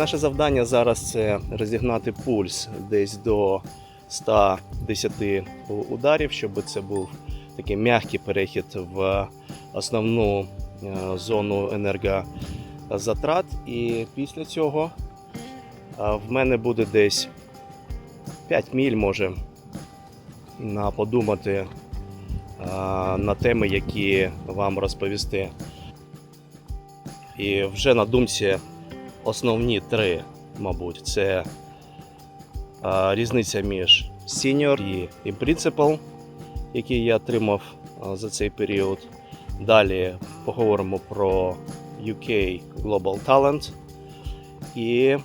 наше завдання зараз це розігнати пульс десь до 110 ударів, щоб це був такий м'який перехід в основну е, зону енергозатрат. І після цього в мене буде десь 5 міль може на подумати е, на теми, які вам розповісти. І вже на думці основні три, мабуть, це е, різниця між senior і, principal, який я отримав за цей період. Далі поговоримо про UK Global Talent і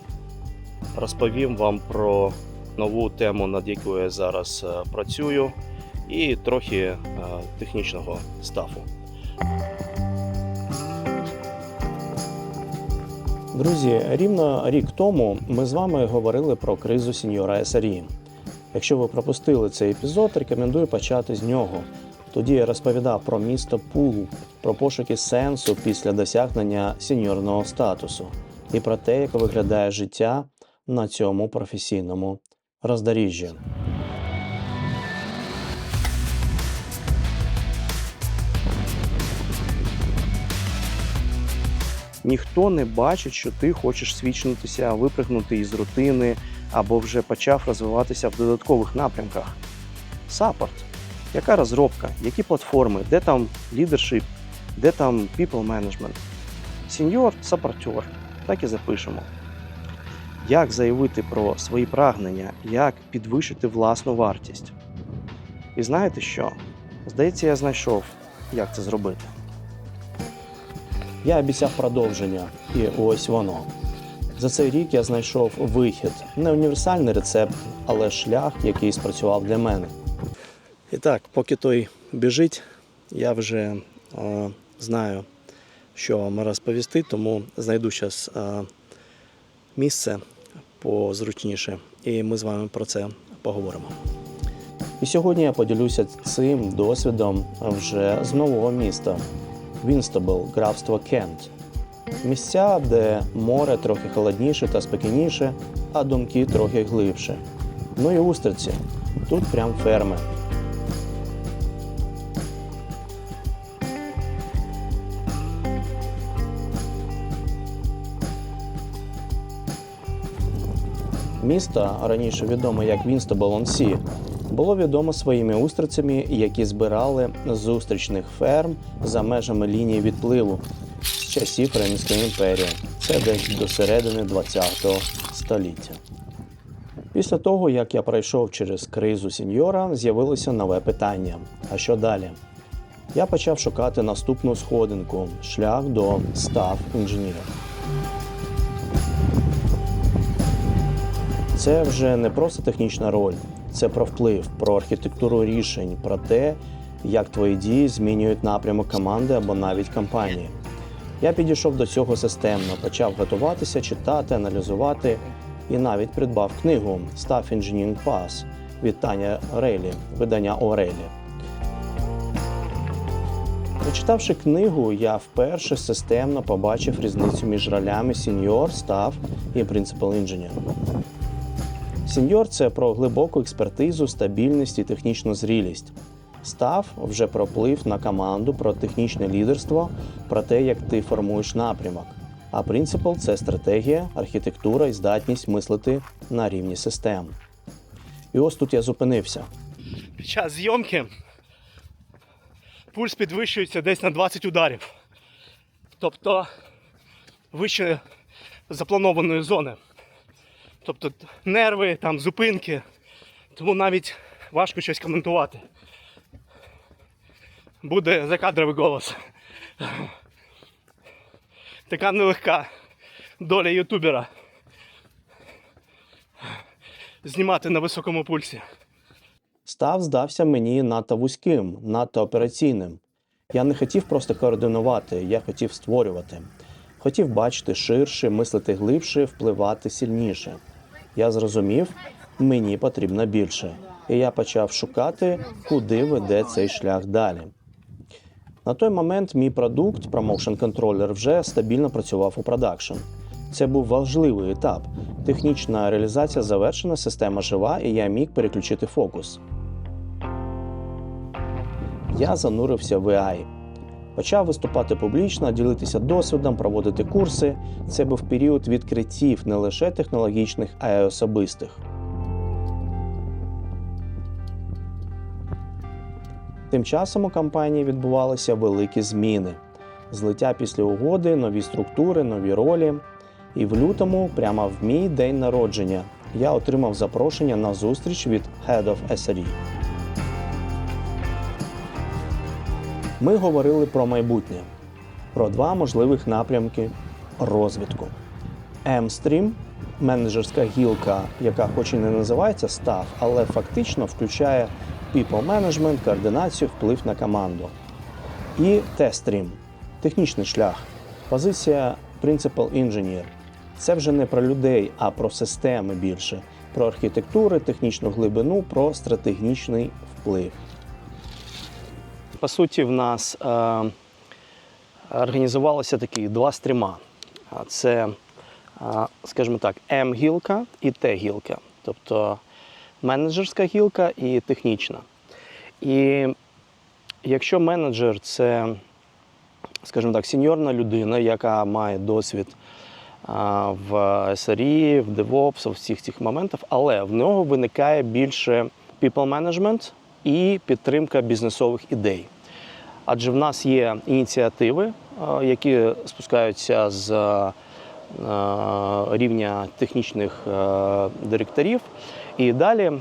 розповім вам про нову тему, над якою я зараз працюю, і трохи технічного стафу. Друзі, рівно рік тому ми з вами говорили про кризу сеньора СРІ. Якщо ви пропустили цей епізод, рекомендую почати з нього. Тоді я розповідав про місто Пул, про пошуки сенсу після досягнення сеньорного статусу і про те, як виглядає життя на цьому професійному роздоріжжі. Ніхто не бачить, що ти хочеш свідчитися, випрыгнути із рутини або вже почав розвиватися в додаткових напрямках. Саппорт. Яка розробка, які платформи, де там лідершип, де там people management. Сеньор саппортер. Так і запишемо. Як заявити про свої прагнення, як підвищити власну вартість. І знаєте що? Здається, я знайшов, як це зробити. Я обіцяв продовження, і ось воно. За цей рік я знайшов вихід, не універсальний рецепт, але шлях, який спрацював для мене. І так, поки той біжить, я вже е, знаю, що вам розповісти, тому знайду зараз е, місце позручніше, і ми з вами про це поговоримо. І сьогодні я поділюся цим досвідом вже з нового міста Вінстабл, графство Кент. Місця, де море трохи холодніше та спокійніше, а думки трохи глибше. Ну і устриці. Тут прям ферми. Місто, раніше відоме як Вінстабл-он-Сі, було відомо своїми устрицями, які збирали зустрічних ферм за межами лінії відпливу з часів Римської імперії. Це десь до середини ХХ століття. Після того, як я пройшов через кризу сеньора, з'явилося нове питання: а що далі? Я почав шукати наступну сходинку шлях до став інженера. Це вже не просто технічна роль, це про вплив, про архітектуру рішень, про те, як твої дії змінюють напрямок команди або навіть компанії. Я підійшов до цього системно, почав готуватися, читати, аналізувати і навіть придбав книгу Staff Engineering Pass від Таня Рейлі, видання Орелі. Прочитавши книгу, я вперше системно побачив різницю між ролями Senior, Staff і Principal Engineer. Сеньор це про глибоку експертизу, стабільність і технічну зрілість. Став вже про вплив на команду, про технічне лідерство, про те, як ти формуєш напрямок. А принципал це стратегія, архітектура і здатність мислити на рівні систем. І ось тут я зупинився. Під час зйомки пульс підвищується десь на 20 ударів. Тобто вище запланованої зони. Тобто нерви, там, зупинки. Тому навіть важко щось коментувати. Буде закадровий голос. Така нелегка доля ютубера. Знімати на високому пульсі. Став здався мені надто вузьким, надто операційним. Я не хотів просто координувати, я хотів створювати. Хотів бачити ширше, мислити глибше, впливати сильніше. Я зрозумів, мені потрібно більше. І я почав шукати, куди веде цей шлях далі. На той момент мій продукт, Promotion Controller, вже стабільно працював у продакшн. Це був важливий етап. Технічна реалізація завершена, система жива, і я міг переключити фокус. Я занурився в AI. Почав виступати публічно, ділитися досвідом, проводити курси. Це був період відкриттів не лише технологічних, а й особистих. Тим часом у компанії відбувалися великі зміни: злиття після угоди, нові структури, нові ролі. І в лютому, прямо в мій день народження, я отримав запрошення на зустріч від Head of SRE. Ми говорили про майбутнє, про два можливих напрямки розвитку. M-Stream – менеджерська гілка, яка хоч і не називається staff, але фактично включає people management, координацію, вплив на команду. І T-Stream – технічний шлях, позиція Principal Engineer. Це вже не про людей, а про системи більше, про архітектури, технічну глибину, про стратегічний вплив. По суті, в нас е, організувалося такі два стріма. Це, е, скажімо так, М-гілка і Т-гілка, тобто менеджерська гілка і технічна. І якщо менеджер це, скажімо так, сеньорна людина, яка має досвід а, в SRE, в DevOps, у всіх цих моментах, але в нього виникає більше people management і підтримка бізнесових ідей. Адже в нас є ініціативи, які спускаються з рівня технічних директорів. І далі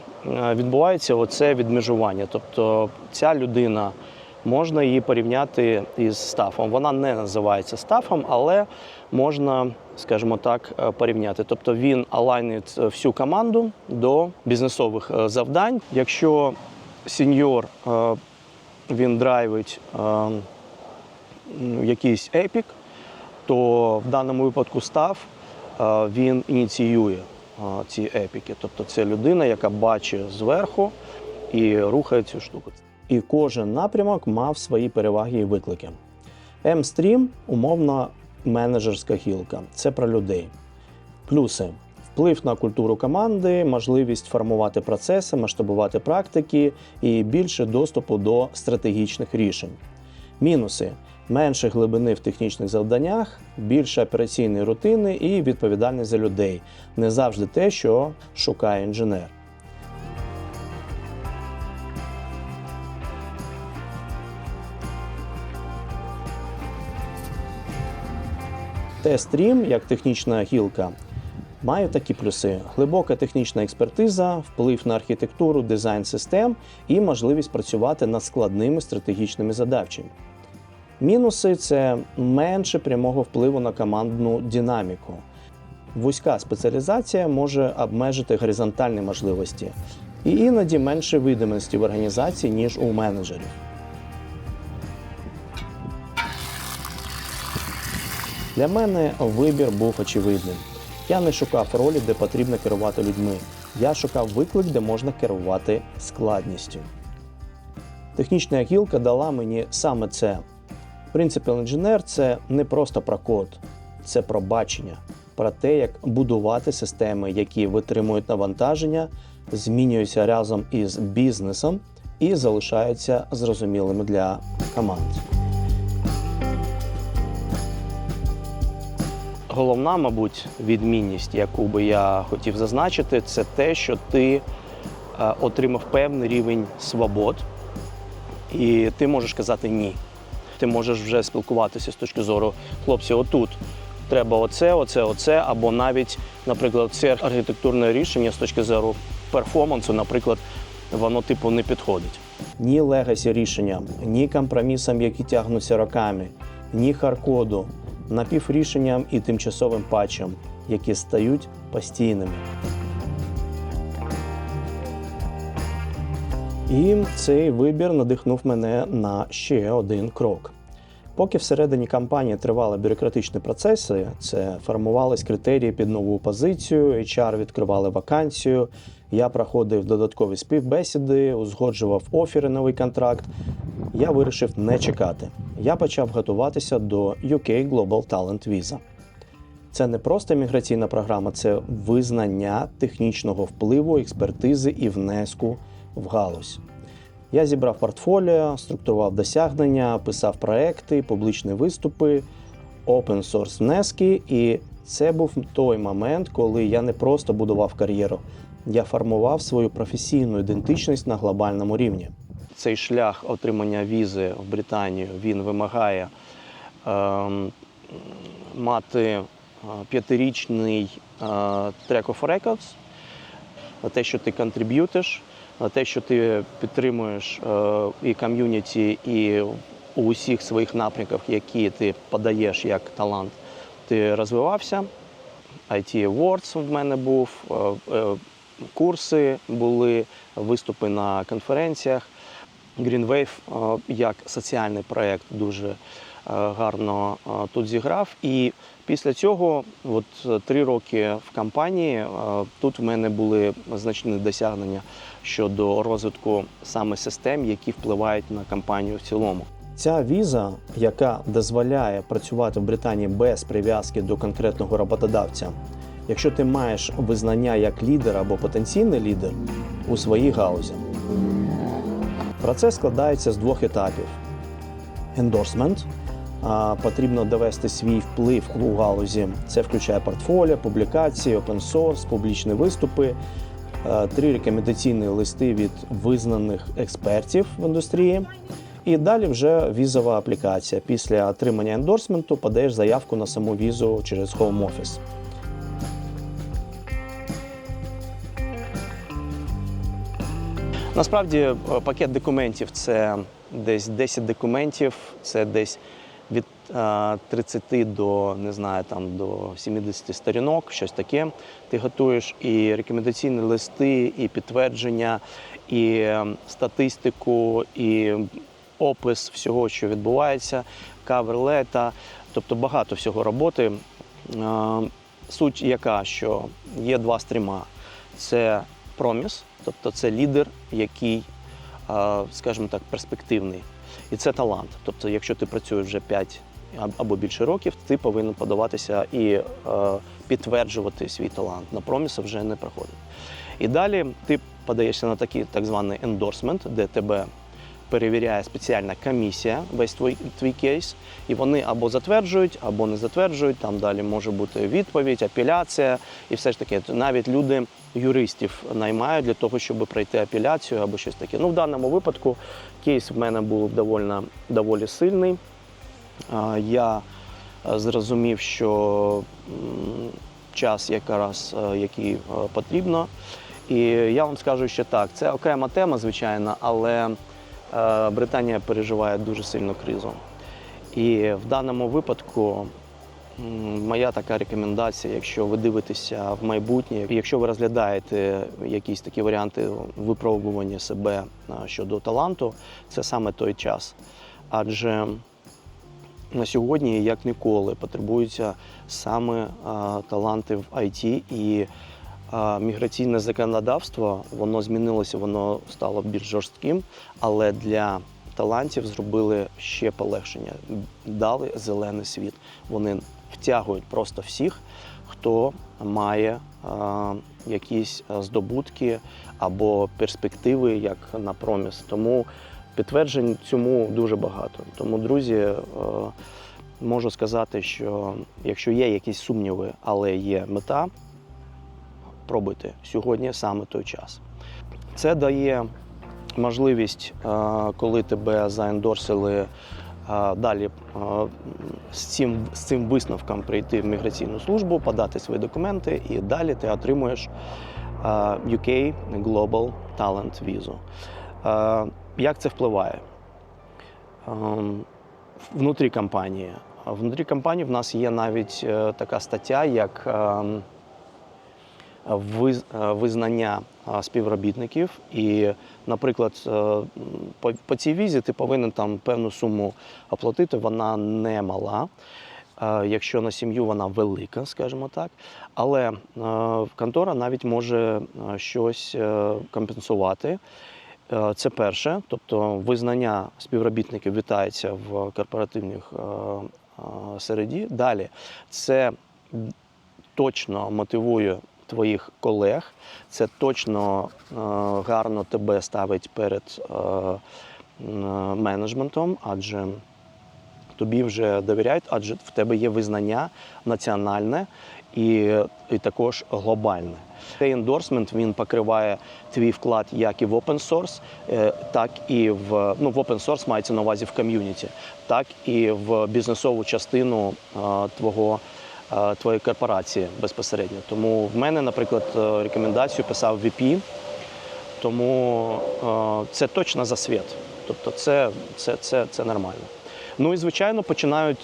відбувається оце відмежування. Тобто ця людина можна її порівняти із стафом. Вона не називається стафом, але можна, скажімо так, е, порівняти. Тобто він алайнить всю команду до бізнесових е, завдань. Якщо сеньор е, він драйвить е, якийсь епік, то в даному випадку став е, він ініціює ці епіки. Тобто це людина, яка бачить зверху і рухає цю штуку. і кожен напрямок мав свої переваги і виклики. M-Stream – умовно менеджерська гілка. Це про людей. Плюси: вплив на культуру команди, можливість формувати процеси, масштабувати практики і більше доступу до стратегічних рішень. Мінуси: менше глибини в технічних завданнях, більше операційної рутини і відповідальність за людей. Не завжди те, що шукає інженер. T-Stream, як технічна гілка, має такі плюси: глибока технічна експертиза, вплив на архітектуру, дизайн систем і можливість працювати над складними стратегічними задачами. Мінуси це менше прямого впливу на командну динаміку. Вузька спеціалізація може обмежити горизонтальні можливості і іноді менше видимості в організації, ніж у менеджерів. Для мене вибір був очевидним. Я не шукав ролі, де потрібно керувати людьми. Я шукав виклик, де можна керувати складністю. Технічна гілка дала мені саме це. Principal інженер це не просто про код, це про бачення, про те, як будувати системи, які витримують навантаження, змінюються разом із бізнесом і залишаються зрозумілими для команд. Головна, мабуть, відмінність, яку би я хотів зазначити, це те, що ти е, отримав певний рівень свобод, і ти можеш казати ні. Ти можеш вже спілкуватися з точки зору хлопці, отут треба оце, оце, оце, або навіть, наприклад, це архітектурне рішення з точки зору перформансу, наприклад, воно типу не підходить. ні легасі рішенням, ні компромісам, які тягнуться роками, ні харкоду, напіврішенням і тимчасовим патчам, які стають постійними. І цей вибір надихнув мене на ще один крок. Поки всередині компанії тривали бюрократичні процеси, це формувались критерії під нову позицію, HR відкривали вакансію, я проходив додаткові співбесіди, узгоджував офіри новий контракт. Я вирішив не чекати. я почав готуватися до UK Global Talent Visa. Це не просто міграційна програма, це визнання технічного впливу, експертизи і внеску в галузь. Я зібрав портфоліо, структурував досягнення, писав проекти, публічні виступи, open source внески. І це був той момент, коли я не просто будував кар'єру, я формував свою професійну ідентичність на глобальному рівні. Цей шлях отримання візи в Британію він вимагає ем, мати е, п'ятирічний е, track of records, на те, що ти контриб'ютиш, на те, що ти підтримуєш е, і ком'юніті, і у усіх своїх напрямках, які ти подаєш як талант, ти розвивався. IT Awards в мене був, е, е, курси були, виступи на конференціях. Green е, як соціальний проєкт дуже е, гарно е, тут зіграв. І після цього, от три роки в компанії, тут в мене були значні досягнення щодо розвитку саме систем, які впливають на компанію в цілому. Ця віза, яка дозволяє працювати в Британії без прив'язки до конкретного роботодавця, якщо ти маєш визнання як лідер або потенційний лідер у своїй галузі. Процес складається з двох етапів: ендорсмент. Потрібно довести свій вплив у галузі. Це включає портфоліо, публікації, open source, публічні виступи, три рекомендаційні листи від визнаних експертів в індустрії. І далі вже візова аплікація. Після отримання ендорсменту подаєш заявку на саму візу через Home Office. Насправді е, пакет документів це десь 10 документів, це десь від е, 30 до не знаю, там до 70 сторінок, щось таке. Ти готуєш і рекомендаційні листи, і підтвердження, і е, статистику, і опис всього, що відбувається, кавер-лета, тобто багато всього роботи. Е, Суть яка, що є два стріма: це проміс, тобто це лідер, який, скажімо так, перспективний. І це талант. Тобто, якщо ти працюєш вже 5 або більше років, ти повинен подаватися і е, підтверджувати свій талант. На проміс вже не проходить. І далі ти подаєшся на такий так званий ендорсмент, де тебе перевіряє спеціальна комісія, весь твій, твій кейс, і вони або затверджують, або не затверджують. Там далі може бути відповідь, апеляція і все ж таке. Навіть люди юристів наймають для того, щоб пройти апеляцію або щось таке. Ну, в даному випадку кейс в мене був доволі, доволі сильний. Я е, зрозумів, що час якраз е, який е, потрібно. І я вам скажу, що так, це окрема тема, звичайно, але Британія переживає дуже сильну кризу. І в даному випадку моя така рекомендація, якщо ви дивитеся в майбутнє, якщо ви розглядаєте якісь такі варіанти випробування себе е, щодо таланту, це саме той час. Адже на сьогодні, як ніколи, потребуються саме таланти в IT і міграційне законодавство воно змінилося, воно стало більш жорстким, але для талантів зробили ще полегшення, дали зелений світ. Вони втягують просто всіх, хто має якісь здобутки або перспективи, як на проміс. Тому підтверджень цьому дуже багато. Тому, друзі, е, можу сказати, що якщо є якісь сумніви, але є мета, пробуйте сьогодні саме той час. Це дає можливість, е, коли тебе заендорсили, е, далі е, з цим, з цим висновком прийти в міграційну службу, подати свої документи, і далі ти отримуєш UK Global Talent Visa. Як це впливає? Внутрі компанії. Внутрі компанії в нас є навіть така стаття, як ем, визнання е, співробітників. І, наприклад, е, по, цій візі ти повинен там певну суму оплатити, вона не мала. Е, Якщо на сім'ю вона велика, скажімо так, але е, контора навіть може е, щось е, компенсувати. Е, Це перше, тобто визнання співробітників вітається в корпоративних е, е, середі. Далі це точно мотивує твоїх колег, це точно е, гарно тебе ставить перед е, м, менеджментом, адже тобі вже довіряють, адже в тебе є визнання національне і, і також глобальне. Цей ендорсмент він покриває твій вклад як і в open source, е, так і в ну в open source мається на увазі в ком'юніті, так і в бізнесову частину е, твого. Е, Твоєї корпорації безпосередньо. Тому в мене, наприклад, е, рекомендацію писав VP, тому е, це точно засвіт. Тобто це, це, це, це нормально. Ну і звичайно починають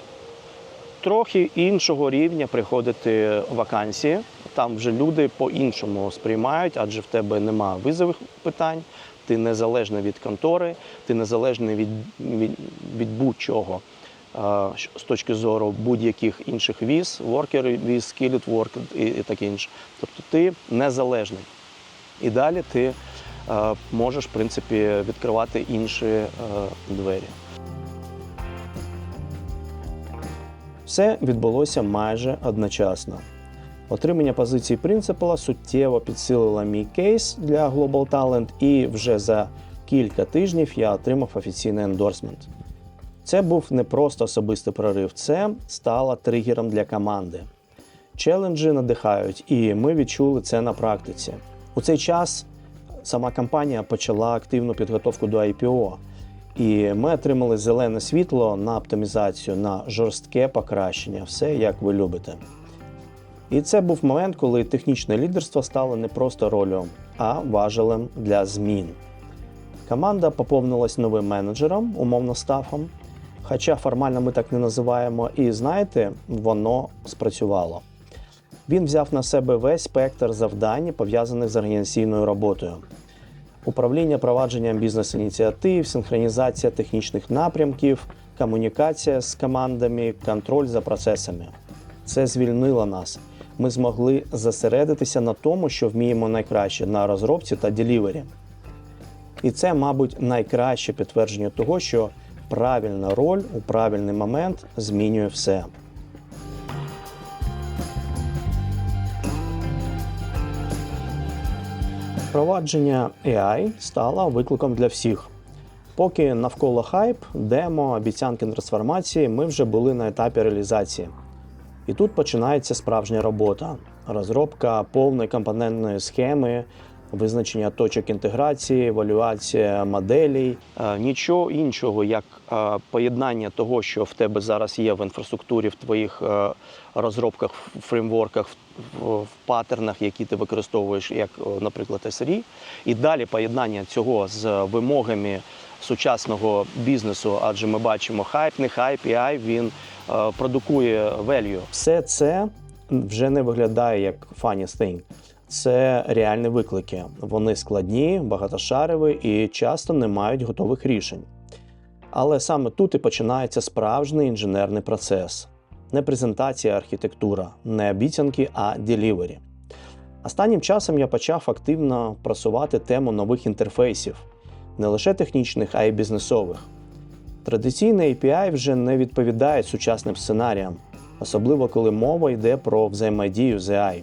трохи іншого рівня приходити вакансії. Там вже люди по-іншому сприймають, адже в тебе нема визових питань, ти незалежний від контори, ти незалежний від, від, від будь-чого з точки зору будь-яких інших віз, worker віз, skilled work і, і таке інше. Тобто ти незалежний. І далі ти е, можеш, в принципі, відкривати інші е, двері. Все відбулося майже одночасно. Отримання позиції принципала суттєво підсилило мій кейс для Global Talent, і вже за кілька тижнів я отримав офіційний ендорсмент. Це був не просто особистий прорив, це стало тригером для команди. Челенджі надихають, і ми відчули це на практиці. У цей час сама компанія почала активну підготовку до IPO, і ми отримали зелене світло на оптимізацію, на жорстке покращення, все як ви любите. І це був момент, коли технічне лідерство стало не просто ролью, а важелем для змін. Команда поповнилась новим менеджером, умовно стафом, хоча формально ми так не називаємо, і знаєте, воно спрацювало. Він взяв на себе весь спектр завдань, пов'язаних з організаційною роботою. Управління провадженням бізнес-ініціатив, синхронізація технічних напрямків, комунікація з командами, контроль за процесами. Це звільнило нас. Ми змогли зосередитися на тому, що вміємо найкраще на розробці та делівері. І це, мабуть, найкраще підтвердження того, що правильна роль у правильний момент змінює все. Впровадження AI стало викликом для всіх. Поки навколо хайп, демо, обіцянки трансформації, ми вже були на етапі реалізації. І тут починається справжня робота: розробка повної компонентної схеми, визначення точок інтеграції, евалюація моделей. Е, Нічого іншого, як е, поєднання того, що в тебе зараз є в інфраструктурі, в твоїх е, розробках, фреймворках, в, паттернах, які ти використовуєш, як, наприклад, SRE, і далі поєднання цього з вимогами сучасного бізнесу, адже ми бачимо хайп, не хайп, AI, він е, продукує value. Все це вже не виглядає як funny thing. Це реальні виклики. Вони складні, багатошарові і часто не мають готових рішень. Але саме тут і починається справжній інженерний процес. Не презентація, архітектура, не обіцянки, а делівері. Останнім часом я почав активно просувати тему нових інтерфейсів, не лише технічних, а й бізнесових. Традиційні API вже не відповідають сучасним сценаріям, особливо коли мова йде про взаємодію з AI.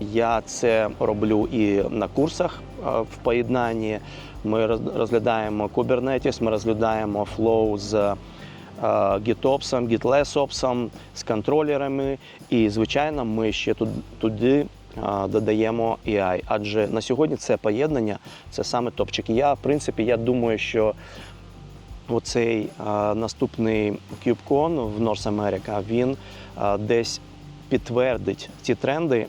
Я це роблю і на курсах е, в поєднанні. Ми роз- розглядаємо Kubernetes, ми розглядаємо Flow з е, GitOps, GitLessOps, з контролерами. І, звичайно, ми ще туди е, додаємо AI. Адже на сьогодні це поєднання, це саме топчик. Я, в принципі, я думаю, що оцей наступний KubeCon в North America, він десь підтвердить ці тренди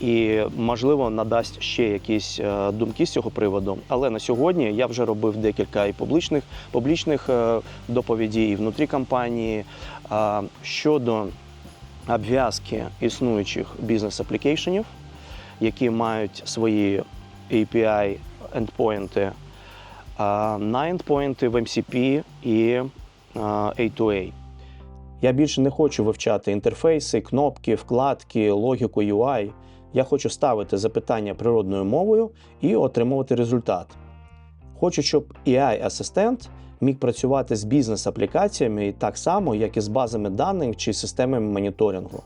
і, можливо, надасть ще якісь е, думки з цього приводу. Але на сьогодні я вже робив декілька і публічних, публічних е, доповідей і внутрі компанії е, щодо обв'язки існуючих бізнес-аплікейшенів, які мають свої API ендпоінти на ендпоінти в MCP і а, A2A. Я більше не хочу вивчати інтерфейси, кнопки, вкладки, логіку UI. Я хочу ставити запитання природною мовою і отримувати результат. Хочу, щоб AI-асистент міг працювати з бізнес-аплікаціями так само, як і з базами даних чи системами моніторингу.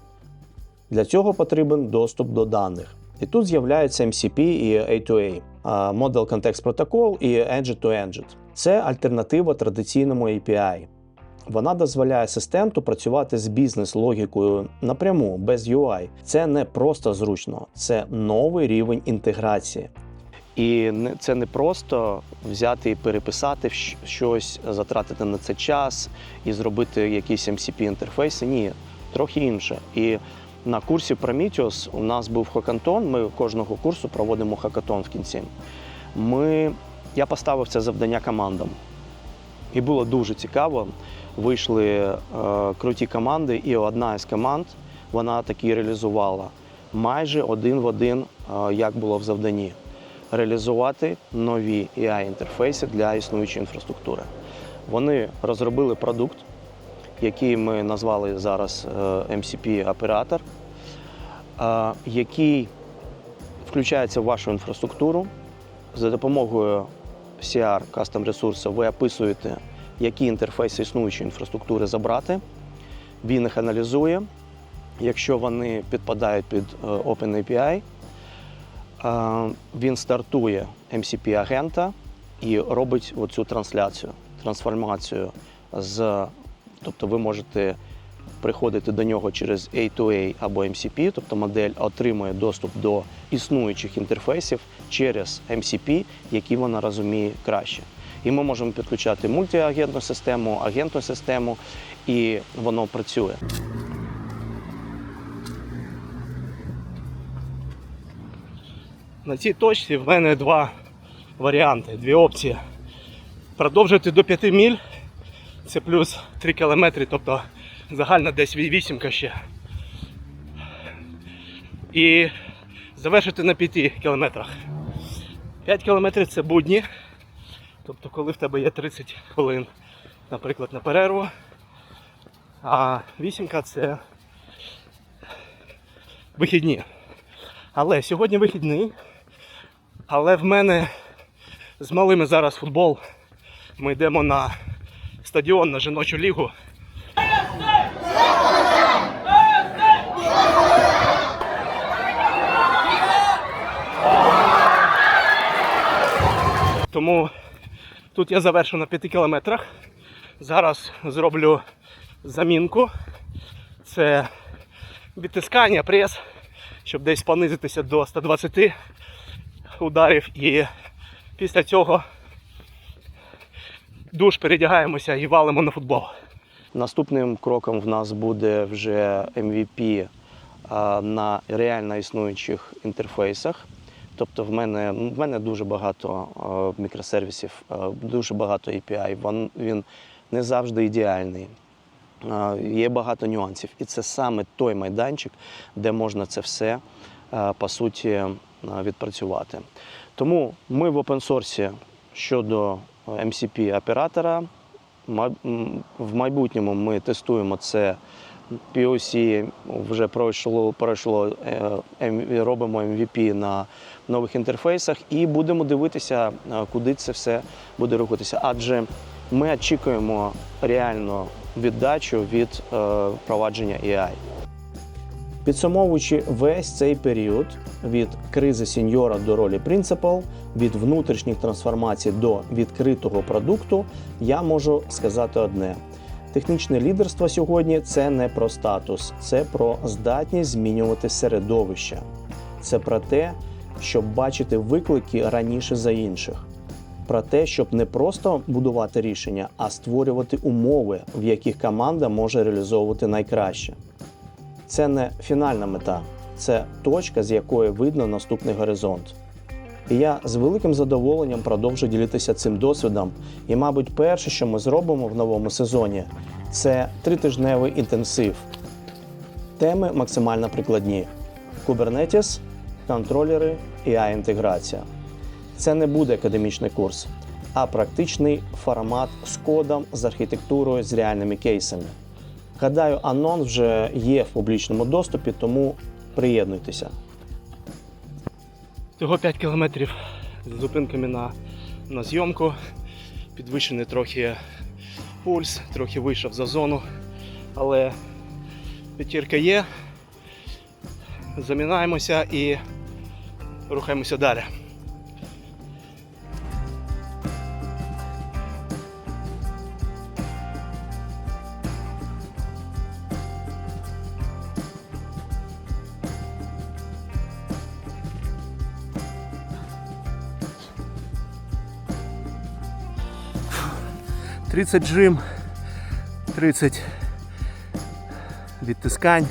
Для цього потрібен доступ до даних. І тут з'являються MCP і A2A, а, Model Context Protocol і Engine to Engine. Це альтернатива традиційному API. Вона дозволяє асистенту працювати з бізнес-логікою напряму, без UI. Це не просто зручно, це новий рівень інтеграції. І це не просто взяти і переписати щось, затратити на це час і зробити якісь MCP інтерфейси. Ні, трохи інше. І на курсі Prometheus у нас був хакатон. Ми кожного курсу проводимо хакатон в кінці. Ми, я поставив це завдання командам. І було дуже цікаво. Вийшли е, круті команди, і одна із команд вона таки реалізувала майже один в один, е, як було в завданні реалізувати нові AI-інтерфейси для існуючої інфраструктури. Вони розробили продукт, який ми назвали зараз е, MCP-оператор, е, який включається в вашу інфраструктуру. За допомогою CR Custom ресурсу ви описуєте, які інтерфейси існуючої інфраструктури забрати. Він їх аналізує. Якщо вони підпадають під е, OpenAPI, Е, він стартує MCP-агента і робить оцю трансляцію, трансформацію з. Тобто ви можете приходити до нього через A2A або MCP, тобто модель отримує доступ до існуючих інтерфейсів через MCP, які вона розуміє краще. І ми можемо підключати мультиагентну систему, агентну систему, і воно працює. На цій точці в мене два варіанти, дві опції. Продовжити до 5 міль, це плюс 3 кілометри, тобто загально десь 8 ще. І завершити на 5 кілометрах. 5 кілометрів це будні. Тобто, коли в тебе є 30 хвилин, наприклад, на перерву. А вісімка це вихідні. Але сьогодні вихідний. Але в мене з малими зараз футбол. Ми йдемо на стадіон на жіночу лігу. Тому тут я завершу на 5 кілометрах. Зараз зроблю замінку. Це відтискання, прес, щоб десь понизитися до 120 ударів. І після цього душ передягаємося і валимо на футбол. Наступним кроком в нас буде вже MVP на реально існуючих інтерфейсах. Тобто в мене, в мене дуже багато а, мікросервісів, а, дуже багато API. Він, не завжди ідеальний. А, Є багато нюансів. І це саме той майданчик, де можна це все по суті відпрацювати. Тому ми в опенсорсі щодо MCP оператора В майбутньому ми тестуємо це POC, вже пройшло, пройшло е, робимо MVP на нових інтерфейсах і будемо дивитися, е, куди це все буде рухатися. Адже ми очікуємо реальну віддачу від е, впровадження AI. Підсумовуючи весь цей період від кризи сіньора до ролі принципал, від внутрішніх трансформацій до відкритого продукту, я можу сказати одне: технічне лідерство сьогодні це не про статус, це про здатність змінювати середовище. Це про те, щоб бачити виклики раніше за інших. Про те, щоб не просто будувати рішення, а створювати умови, в яких команда може реалізовувати найкраще. Це не фінальна мета, це точка, з якої видно наступний горизонт. І я з великим задоволенням продовжу ділитися цим досвідом. І, мабуть, перше, що ми зробимо в новому сезоні, це тритижневий інтенсив. Теми максимально прикладні: Kubernetes, контролери і AI-інтеграція. Це не буде академічний курс, а практичний формат з кодом, з архітектурою, з реальними кейсами. Гадаю, анонс вже є в публічному доступі, тому приєднуйтеся. Всього 5 кілометрів з зупинками на на зйомку. Підвищений трохи пульс, трохи вийшов за зону. Але п'ятірка є. Замінаємося і рухаємося далі. Тридцять жим, 30 відтискань.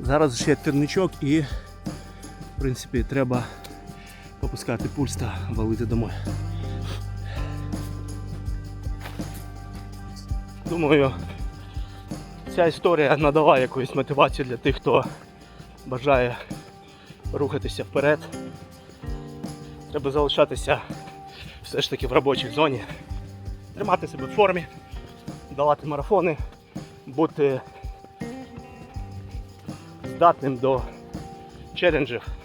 Зараз ще терничок і, в принципі, треба попускати пульс та валити домой. Думаю, ця історія надала якусь мотивацію для тих, хто бажає рухатися вперед. Треба залишатися все ж таки в робочій зоні, тримати себе в формі, долати марафони, бути здатним до челенджів